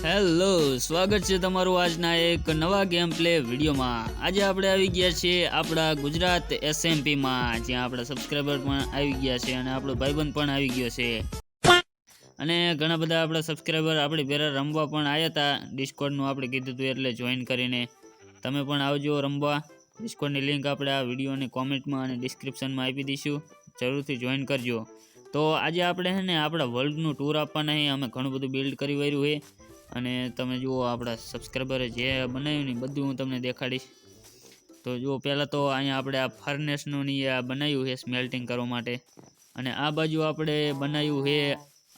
Hello, સ્વાગત છે તમારું આજના એક નવા ગેમ પ્લે વિડીયોમાં. આજે આપણે આવી ગયા છીએ આપણા ગુજરાત એસએમપીમાં, જ્યાં આપણા સબસ્ક્રાઈબર પણ આવી ગયા છે અને આપણો ભાઈબંધ પણ આવી ગયો છે. અને ઘણા બધા આપણા સબસ્ક્રાઈબર આપણી પહેલાં રમવા પણ આવ્યા હતા. ડિસ્કોડનું આપણે કીધું હતું એટલે જોઈન કરીને. તમે પણ આવજો રમવા. ડિસ્કોડની લિંક આપણે આ વિડીયોની કોમેન્ટમાં અને ડિસ્ક્રિપ્શનમાં આપી દઈશું. જરૂરથી જોઈન કરજો. તો આજે આપણે છે ને આપણા વર્લ્ડનું ટૂર આપવાના છે અમે ઘણું બધું બિલ્ડ કરી વર્યું છે અને તમે જુઓ આપણા સબસ્ક્રાઈબરે જે બનાવ્યું ને બધું હું તમને દેખાડીશ. તો જુઓ, પહેલાં તો અહીંયા આપણે આ ફર્નેસનું આ બનાવ્યું છે સ્મેલ્ટિંગ કરવા માટે. અને આ બાજુ આપણે બનાવ્યું છે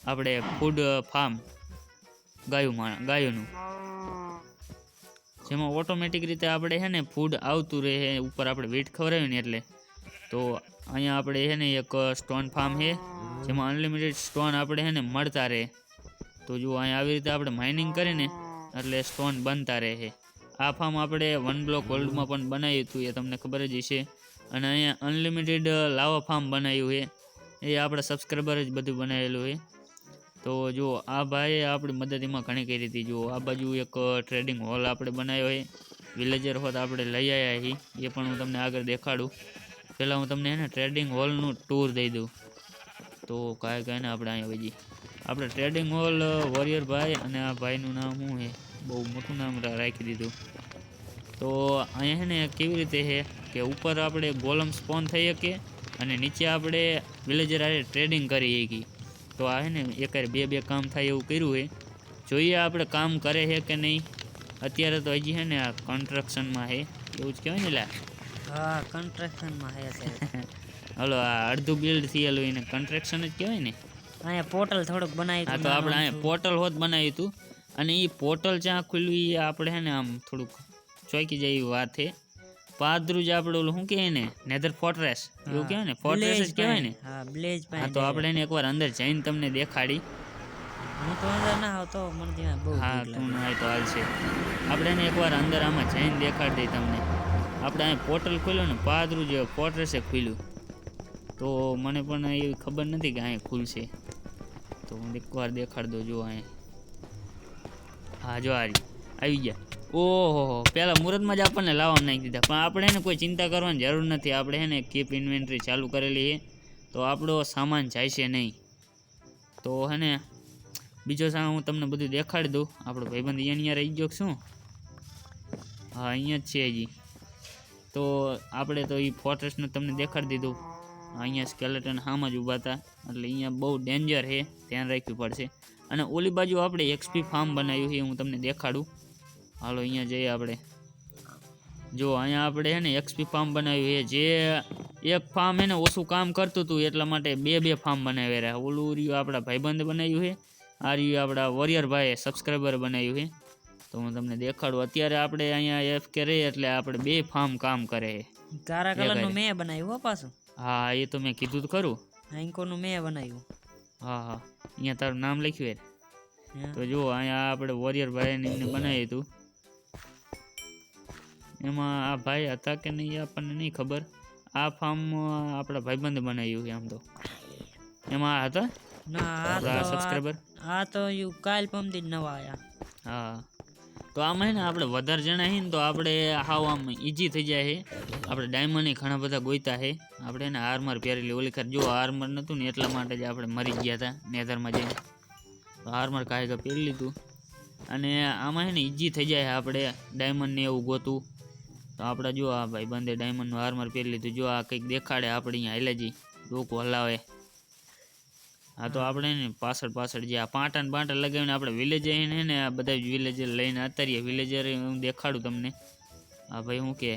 આપણે ફૂડ ફાર્મ ગાયું ગાયોનું. જેમાં ઓટોમેટિક રીતે આપણે છે ને ફૂડ આવતું રહે, ઉપર આપણે વીટ ખવડાવ્યું ને એટલે. તો અહીંયા આપણે છે ને એક સ્ટોન ફાર્મ છે, જેમાં અનલિમિટેડ સ્ટોન આપણે છે ને મળતા રહે. તો જો અહીંયા આવી રીતે આપણે માઇનિંગ કરીને એટલે સ્ટોન બનતા રહે આ ફાર્મ આપણે વન બ્લોક વર્લ્ડમાં પણ બનાવ્યું હતું, એ તમને ખબર જ હશે. અને અહીંયા અનલિમિટેડ લાવા ફાર્મ બનાવ્યું છે. એ આપણા સબસ્ક્રાઈબર જ બધું બનાવેલું છે. તો જો આ ભાઈએ આપણી મદદ એમાં ઘણી કરી હતી. જો આ બાજુ એક ટ્રેડિંગ હોલ આપણે બનાવ્યો છે. વિલેજર હોત આપણે લઈ આવ્યા છીએ. એ પણ હું તમને આગળ દેખાડું. પહેલાં હું તમને એને ટ્રેડિંગ હોલનું ટૂર દઈ દઉં. તો કાંઈ કાંઈ ને આપણે અહીંયા વજી આપણે ટ્રેડિંગ હોલ વોરિયર ભાઈ અને આ ભાઈનું નામ શું છે? બહુ મોટું નામ રાખી દીધું. તો અહીંયા છે ને કેવી રીતે છે કે ઉપર આપણે ગોલમ સ્પોન થઈ શકીએ અને નીચે આપણે વિલેજર આરે ટ્રેડિંગ કરી શકીએ. તો આ છે ને એકારે બે બે કામ થાય એવું કર્યું છે. જોઈએ આપણે કામ કરે છે કે નહીં. અત્યારે તો હજી છે ને આ કન્સ્ટ્રક્શનમાં છે. એવું જ કહેવાય ને લા. હા કન્સ્ટ્રક્શનમાં હે છે હલો આ અડધું બિલ્ડ થયેલું એને કન્સ્ટ્રક્શન જ કહેવાય ને? અહીંયા પોર્ટલ થોડુંક બનાવ્યું હા તો આપણે અહીંયા પોર્ટલ હોત બનાવ્યું હતું. અને એ પોર્ટલ જ્યાં ખુલ્યું એ આપણે હે ને આમ થોડુંક ચોંકી જાય એવી વાત છે. પાદરું જ આપણે ઓલું શું કહે ને નેધર ફોર્ટ્રેસ એવું કહેવાય ને? ફોર્ટ્રેસ જ કહેવાય ને? હા બ્લેજ હા તો આપણે એને એકવાર અંદર જઈને તમને દેખાડી. હું તો અંદર ના આવતો મને ત્યાં બહુ હા તું. ના હોય હાલ છે. આપણે એને એકવાર અંદર આમાં જઈને દેખાડી દઈએ તમને. આપણે અહીં પોર્ટલ ખુલ્યું ને પાદરું જે ફોર્ટ્રેસે ખુલ્યું. તો મને પણ એવી ખબર નથી કે અહીં ખુલશે તો હું એકવાર દેખાડી દઉં જો અહીં. હા, જો આ આવી ગયા. ઓહો પહેલાં મુહૂર્તમાં જ આપણને લાવવા નાખી દીધા. પણ આપણે એને કોઈ ચિંતા કરવાની જરૂર નથી. આપણે હે ને કીપ ઇન્વેન્ટરી ચાલુ કરેલી છે. તો આપણો સામાન જાય છે નહીં. તો હે ને, બીજો સામાન હું તમને બધું દેખાડી દઉં. આપણો ભાઈબંધ અહીંયા અહીંયા રહી ગયો શું? હા, અહીંયા જ છે હજી. તો આપણે તો એ ફોરેસ્ટને તમને દેખાડી દીધું. અહીંયા સ્કેલેટન હામાં જ ઊભા હતા. એટલે અહીંયા બહુ ડેન્જર છે ધ્યાન રાખવું પડશે. અને ઓલી બાજુ આપણે એક્સપી ફાર્મ બનાવ્યું છે હું તમને દેખાડું. હાલો અહીંયા જઈએ આપણે. જો અહીંયા આપણે છે ને એક્સપી ફાર્મ બનાવ્યું છે. જે એક ફાર્મ એને ઓછું કામ કરતું હતું એટલા માટે બે બે ફાર્મ બનાવ્યા રહ્યા. ઓલું રહ્યું આપણા ભાઈબંધ બનાવ્યું છે. આ રહ્યું આપણા વોરિયર ભાઈએ સબસ્ક્રાઈબર બનાવ્યું છે. તો હું તમને દેખાડું. અત્યારે આપણે અહીંયા એફ કે રહીએ એટલે આપણે બે ફાર્મ કામ કરે એ કલરનું મેં બનાવ્યું હો પાછું. હા એ તો મેં કીધું તો ખરું. આંકોનું મેં બનાવ્યું. હા હા. અહીંયા તારું નામ લખ્યું એ. તો જુઓ અહીંયા આપણે વોરિયર ભાઈને એમને બનાવ્યું હતું. એમાં આ ભાઈ હતા કે નહીં આપણને નહીં ખબર. આ ફાર્મ આપણા ભાઈબંધે બનાવ્યું છે આમ તો. એમાં આ હતા? ના આ સબસ્ક્રાઈબર આ તો યુ કાલ પમદી જ નવા આયા. હા. તો આમાં હે ને આપણે વધારે જણા છીએ ને તો આપણે હાવ આમ ઈજી થઈ જાય છે આપણે ડાયમંડ ઘણા બધા ગોઈતા છે આપણે એને આર્મર પહેરેલી ઓલી ખર જો આર્મર નહોતું ને એટલા માટે જ આપણે મરી ગયા હતા નેધરમાં જઈને. તો આર્મર કાંઈ પહેરી લીધું. અને આમાં છે ને ઈજી થઈ જાય આપણે ડાયમંડને એવું ગોતું. તો આપણે જો આ ભાઈ બંદે ડાયમંડનું આર્મર પહેરી લીધું. જો આ કંઈક દેખાડે આપણે અહીંયા હાલેજી ડોકું હલાવે. હા તો આપણે ને પાછળ પાછળ જે આ પાંટા ને પાંટા લગાવીને આપણે વિલેજર હે ને આ બધા વિલેજર લઈને અતારીએ વિલેજર હું દેખાડું તમને. હા ભાઈ હું કે?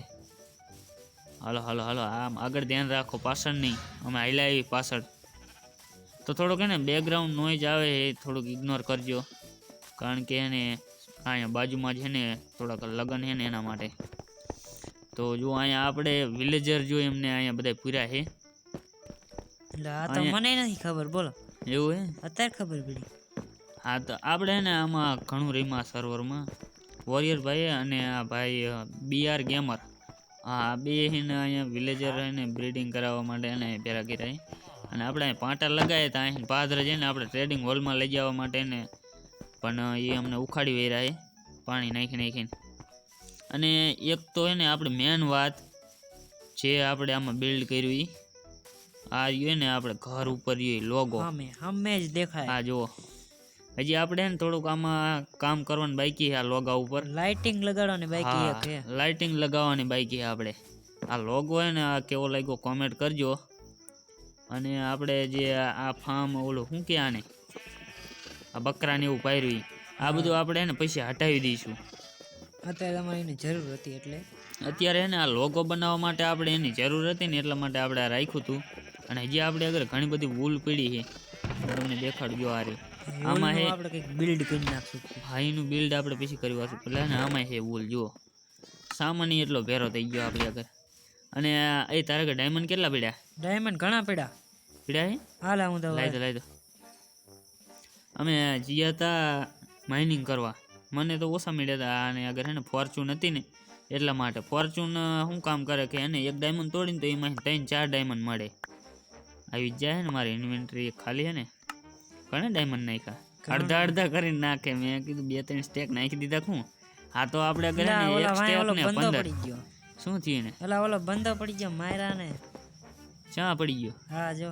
હાલો હાલો હાલો આમ આગળ ધ્યાન રાખો પાછળ નહીં. અમે હાલ્યા આવી પાછળ. તો થોડોક એને બેકગ્રાઉન્ડ નોઈઝ આવે એ થોડુંક ઇગ્નોર કરજો. કારણ કે એને અહીંયા બાજુમાં છે ને થોડાક લગ્ન છે ને એના માટે. તો જો અહીંયા આપણે વિલેજર જો એમને અહીંયા બધા પૂર્યા છે એટલે આ તો અહીંયા- મને નથી ખબર બોલો. એવું હે અત્યારે ખબર પડી. હા તો આપણે ને આમાં ઘણું રીમા સર્વરમાં વોરિયર ભાઈ અને આ ભાઈ બીઆર ગેમર હા બે એને અહીંયા વિલેજર એને બ્રીડિંગ કરાવવા માટે એને ભેરા કર્યા. અને આપણે પાંટા લગાવ્યા હતા અહીં પાદર જઈને આપણે ટ્રેડિંગ હોલમાં લઈ જવા માટે એને પણ એ અમને ઉખાડી વેરા છે પાણી નાખી નાખીને. અને એક તો એને આપણે મેન વાત જે આપણે આમાં બિલ્ડ કર્યું ઈ આ રહ્યું ને આપણે ઘર ઉપર રહ્યું લોગો હમે જ દેખાય. આ જુઓ. હજી આપણે ને થોડુંક આમાં કામ કરવાનું બાકી છે આ લોગા ઉપર. લાઇટિંગ લગાડવાની બાકી છે લાઇટિંગ લગાવવાની બાકી છે આપણે. આ લોગો હે ને આ કેવો લાગ્યો કોમેન્ટ કરજો. અને આપણે જે આ ફાર્મ ઓલું શું કે આને? આ બકરાને એવું પાયર્યું આ બધું આપણે ને પછી હટાવી દઈશું. અત્યારે તમારે એની જરૂર હતી એટલે. અત્યારે હે ને આ લોગો બનાવવા માટે આપણે એની જરૂર હતી ને એટલા માટે આપણે આ રાખ્યું હતું. અને હજી આપણે અગર ઘણી બધી વૂલ પડી છે તમને દેખાડજો આ રે આમાં હે આપણે કંઈક બિલ્ડ કરી નાખશું. ભાઈનું બિલ્ડ આપણે પછી કરી વાશું પેલા ને આમાં છે વૂલ જુઓ. સામાન્ય એટલો ભેરો થઈ ગયો આપણે આગળ અને એ તારે ડાયમંડ કેટલા પડ્યા? ડાયમંડ ઘણા પડ્યા. પડ્યા હે હાલ હું તો લાઈ દો લાઈ દો. અમે ગયા હતા માઇનિંગ કરવા. મને તો ઓછા મળ્યા હતા અને આગળ હે ને ફોર્ચ્યુન હતી ને એટલા માટે. ફોર્ચ્યુન શું કામ કરે કે એને એક ડાયમંડ તોડીને તો એમાં ત્રણ ચાર ડાયમંડ મળે. આવી જાય ને મારી ઇન્વેન્ટરી ખાલી હે ને. ઘણા ડાયમંડ નાખ્યા. અડધા અડધા કરીને નાખે. મેં કીધું બે ત્રણ સ્ટેક નાખી દીધા શું હા તો આપણે ને ઓલા એક સ્ટેક ને પંદર. પડી ગયો. શું થયું ને ઓલા ઓલો બંધો પડી ગયો માયરા ને. ચા પડી ગયો? હા જો.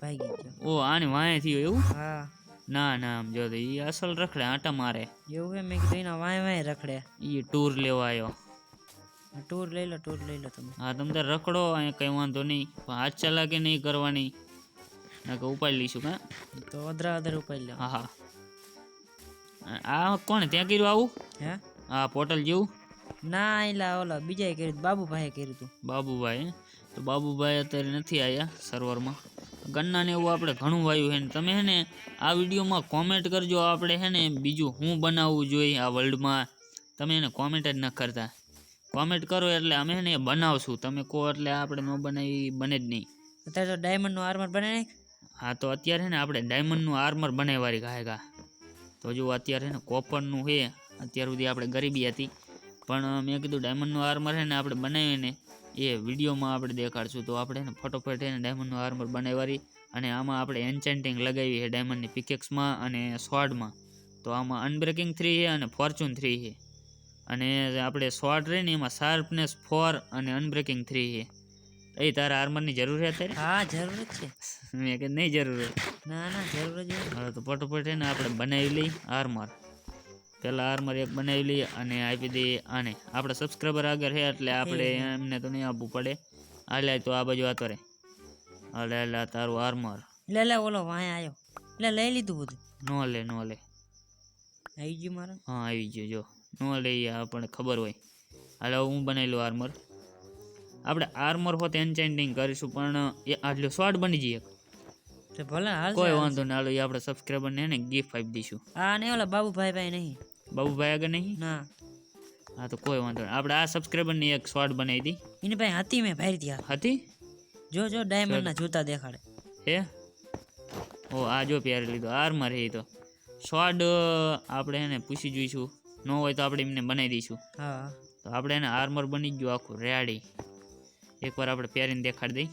ભાઈ ગયો. ઓ આને વાંહે થયો એવું? હા. ના ના આમ જો એ અસલ રખડે આટા મારે. એવું એમ મેં કીધું એના વાય વાય રખડે. એ ટૂર લેવા આવ્યો ટૂર લઈ લો ટૂર લઈ લો તમે. હા તમે રખડો અહીંયા કંઈ વાંધો નહીં. પણ હાથ ચલાકી નહીં કરવાની. ના કે ઉપાડી લઈશું કા તો અધરા અધર ઉપાડી લો હા હા. આ કોણ ત્યાં કર્યું આવું? હે? હા પોટલ જેવું? ના એલા ઓલા બીજાએ કર્યું બાબુભાઈએ કર્યું હતું બાબુભાઈ તો બાબુભાઈ અત્યારે નથી આવ્યા સર્વરમાં. ગન્નાને એવું આપણે ઘણું વાયું છે ને. તમે હે ને આ વિડીયોમાં કોમેન્ટ કરજો આપણે હે ને બીજું હું બનાવવું જોઈએ આ વર્લ્ડમાં તમે એને કોમેન્ટ જ ન કરતા. કોમેન્ટ કરો એટલે અમે ને બનાવશું. તમે કહો એટલે આપણે ન બનાવી બને જ નહીં. અત્યારે તો ડાયમંડનું આર્મર બને નહીં હા તો અત્યારે ને આપણે ડાયમંડનું આર્મર બનાવવારી ગાયગા તો જો અત્યારે ને કોપરનું છે અત્યાર સુધી આપણે ગરીબી હતી. પણ મેં કીધું ડાયમંડનું આર્મર છે ને આપણે બનાવીને એ વિડીયોમાં આપણે દેખાડશું. તો આપણે ને ફટોફટ એને ડાયમંડનું આર્મર બનાવવાની. અને આમાં આપણે એન્ચેન્ટિંગ લગાવી છે ડાયમંડની પિકેક્સમાં અને સ્વાડમાં તો આમાં અનબ્રેકિંગ થ્રી છે અને ફોર્ચ્યુન થ્રી છે. અને આપણે શોર્ટ રહી ને એમાં શાર્પનેસ ફોર અને અનબ્રેકિંગ થ્રી છે. એ તારા આર્મરની જરૂર છે અત્યારે? હા જરૂર જ છે. મેં કે નહીં જરૂર ના ના જરૂર જ. હવે તો ફટોફટ છે ને આપણે બનાવી લઈ આર્મર પહેલાં આર્મર એક બનાવી લઈએ અને આપી દઈએ આને. આપણે સબસ્ક્રાઈબર આગળ છે એટલે આપણે એમને તો નહીં આપવું પડે. હાલે તો આ બાજુ આતો રે. હાલે હાલે તારું આર્મર લે લે ઓલો વાય આવ્યો એટલે લઈ લીધું બધું. નો લે નો લે. આવી ગયું મારે? હા આવી ગયું જો. નો લે એ આપણને ખબર હોય. હાલ હું બનાવી લઉં આર્મર આપણે આર્મર હોત એન્ચેન્ટિંગ કરીશું પણ એ આટલું સ્વાડ બની જઈએ તો ભલે હાલ કોઈ વાંધો નહીં હાલો એ આપણે સબસ્ક્રાઈબરને ને ગિફ્ટ આપી દઈશું. આ નહીં ઓલા બાબુભાઈ ભાઈ નહીં. બાબુભાઈ આગળ નહીં? ના. હા તો કોઈ વાંધો નહીં આપણે આ સબસ્ક્રાઈબરની એક સ્વાડ બનાવી હતી એની ભાઈ હતી મેં ભાઈ હતી હતી? જો જો ડાયમંડના જૂતા દેખાડે. હે? ઓ આ જો પહેરી લીધો આર્મર હે તો. સ્વાડ આપણે એને પૂછી જોઈશું. ન હોય તો આપણે એમને બનાવી દઈશું. હા. તો આપણે એને આર્મર બની ગયું આખું રેડી. એકવાર આપણે પહેરીને દેખાડી દઈ.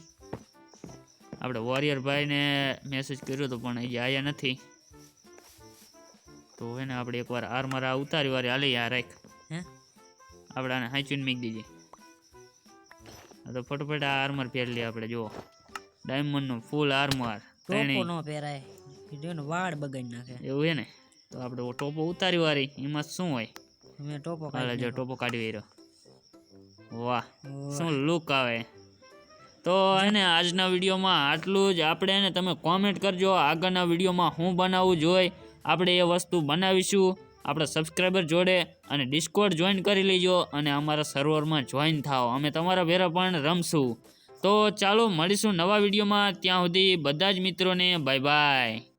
આપણે વોરિયર ભાઈને મેસેજ કર્યો હતો પણ હજી આવ્યા નથી. તો એને આપણે એકવાર આર્મર આ ઉતારી વારે હાલી આ રાખ. હે? આપણે આને હાંચવીને મૂકી દીધી તો ફટોફટ આ આર્મર પહેરી લઈએ આપણે જુઓ. ડાયમંડનું ફૂલ આર્મર પહેરાય. વાળ બગાડી નાખે. એવું છે ને? તો આપણે ટોપો ઉતારી વારી એમાં શું હોય? મેં ટોપો હાલે જો ટોપો કાઢી રહ્યો વાહ શું લુક આવે? તો એને આજના વિડીયોમાં આટલું જ. આપણે એને તમે કોમેન્ટ કરજો આગળના વિડીયોમાં હું બનાવવું જોઈએ આપણે એ વસ્તુ બનાવીશું. આપણા સબસ્ક્રાઈબર જોડે અને ડિસ્કોડ જોઈન કરી લેજો અને અમારા સર્વરમાં જોઈન થાઓ. અમે તમારા ભેરા પણ રમશું. તો ચાલો મળીશું નવા વિડીયોમાં. ત્યાં સુધી બધા જ મિત્રોને બાય બાય